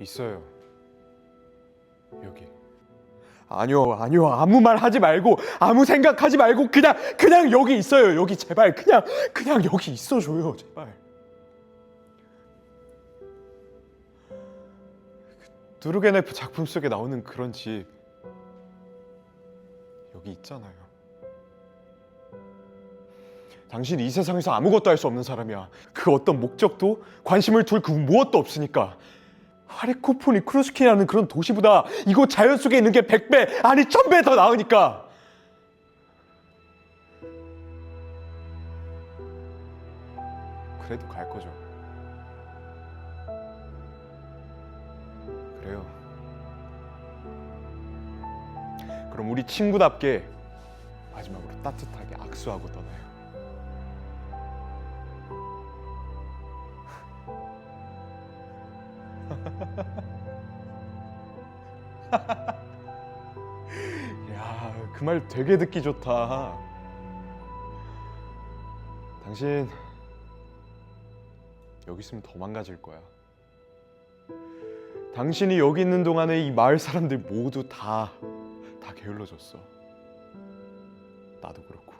있어요. 여기. 아니요, 아니요. 아무 말 하지 말고 아무 생각하지 말고 그냥 그냥 여기 있어요. 여기 제발 그냥 그냥 여기 있어 줘요. 제발. 그 두르게네프 작품 속에 나오는 그런 집 여기 있잖아요. 당신 이 세상에서 아무것도 할 수 없는 사람이야. 그 어떤 목적도 관심을 둘 그 무엇도 없으니까. 하리코포니 크루스키라는 그런 도시보다 이곳 자연 속에 있는 게 100배 아니 1000배 더 나으니까. 그래도 갈 거죠. 그래요. 그럼 우리 친구답게 마지막으로 따뜻하게 악수하고 떠나요. 야, 그 말 되게 듣기 좋다. 당신 여기 있으면 더 망가질 거야. 당신이 여기 있는 동안에 이 마을 사람들 모두 다 다 게을러졌어. 나도 그렇고.